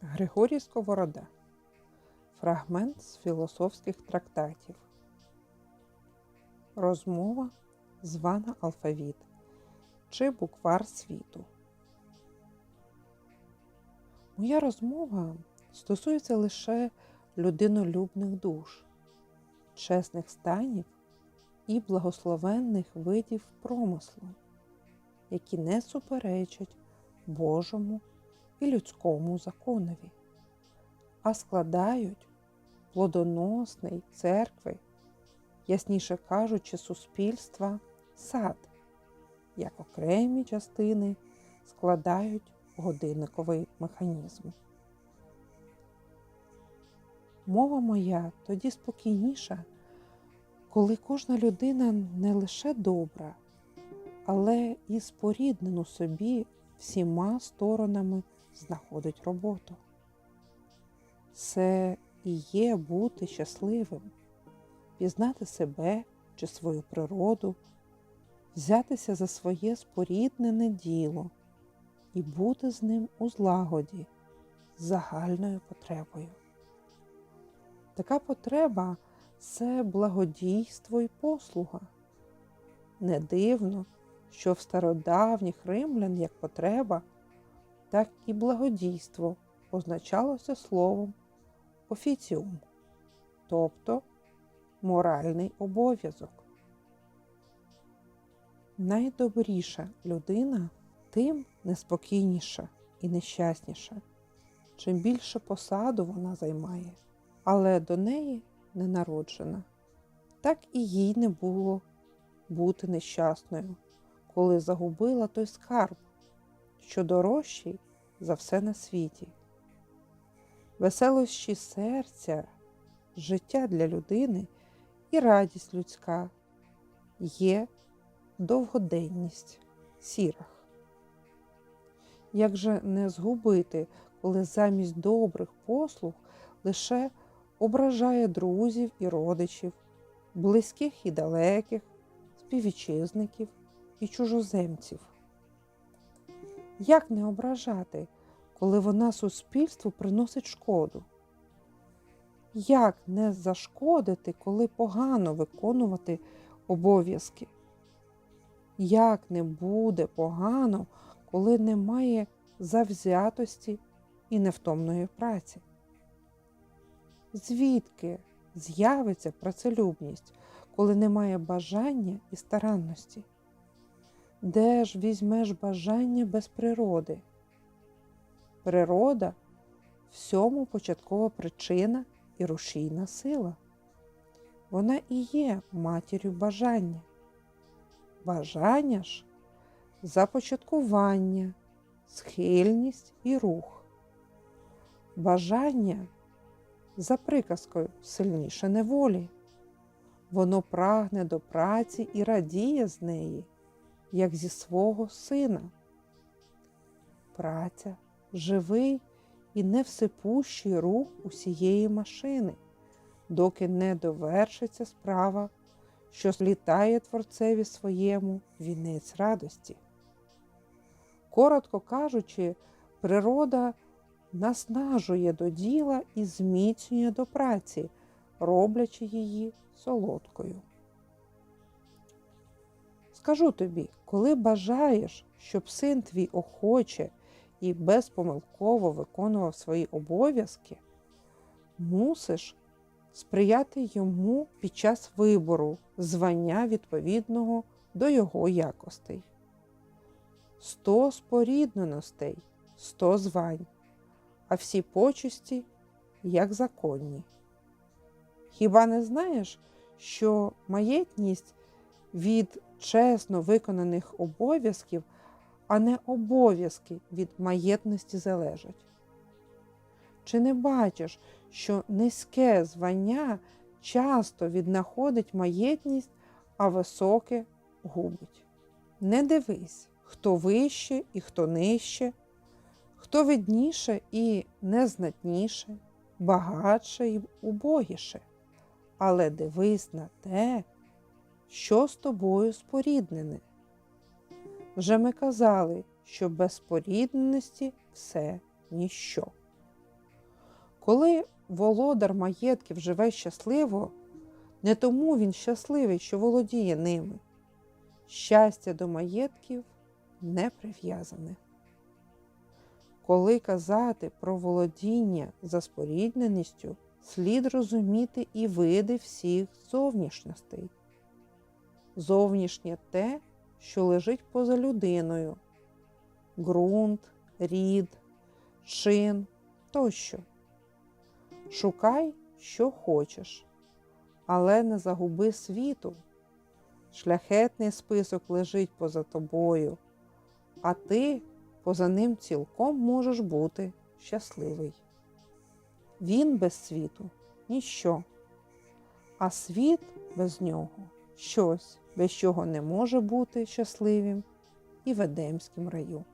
Григорій Сковорода. Фрагмент з філософських трактатів. Розмова звана алфавіт чи буквар світу. Моя розмова стосується лише людинолюбних душ, чесних станів і благословенних видів промислу, які не суперечать Божому і людському законові, а складають плодоносний церкви, ясніше кажучи, суспільства сад, як окремі частини складають годинниковий механізм. Мова моя тоді спокійніша, коли кожна людина не лише добра, але і споріднену собі всіма сторонами знаходить роботу. Це і є бути щасливим, пізнати себе чи свою природу, взятися за своє споріднене діло і бути з ним у злагоді з загальною потребою. Така потреба це благодійство і послуга. Не дивно, що в стародавніх римлян як потреба, так і благодійство означалося словом офіціум, тобто моральний обов'язок. Найдобріша людина тим неспокійніша і нещасніша, чим більше посаду вона займає, але до неї не народжена. Так і їй не було бути нещасною, коли загубила той скарб, що дорожчий за все на світі. Веселощі серця, життя для людини і радість людська є довгоденність сірах. Як же не згубити, коли замість добрих послуг лише ображає друзів і родичів, близьких і далеких, співвітчизників і чужоземців? Як не ображати, коли вона суспільству приносить шкоду? Як не зашкодити, коли погано виконувати обов'язки? Як не буде погано, коли немає завзятості і невтомної праці? Звідки з'явиться працелюбність, коли немає бажання і старанності? Де ж візьмеш бажання без природи? Природа всьому початкова причина і рушійна сила. Вона і є матір'ю бажання. Бажання ж започаткування, схильність і рух. Бажання за приказкою сильніше неволі. Воно прагне до праці і радіє з неї, як зі свого сина. Праця живий і невсипущий рух усієї машини, доки не довершиться справа, що злітає творцеві своєму вінець радості. Коротко кажучи, природа наснажує до діла і зміцнює до праці, роблячи її солодкою. Скажу тобі, коли бажаєш, щоб син твій охоче і безпомилково виконував свої обов'язки, мусиш сприяти йому під час вибору звання відповідного до його якостей. Сто спорідненостей, сто звань, а всі почесті як законні. Хіба не знаєш, що маєтність від чесно виконаних обов'язків, а не обов'язки від маєтності залежать? Чи не бачиш, що низьке звання часто віднаходить маєтність, а високе губить? Не дивись, хто вище і хто нижче, хто видніше і незнатніше, багатше і убогіше, але дивись на те, що з тобою споріднене. Вже ми казали, що без спорідненості все ніщо. Коли володар маєтків живе щасливо, не тому він щасливий, що володіє ними. Щастя до маєтків не прив'язане. Коли казати про володіння за спорідненістю, слід розуміти і види всіх зовнішностей. Зовнішнє те, що лежить поза людиною ґрунт, рід, чин тощо. Шукай, що хочеш, але не загуби світу. Шляхетний список лежить поза тобою, а ти поза ним цілком можеш бути щасливий. Він без світу ніщо, а світ без нього щось, без чого не може бути щасливим і в Едемському раю.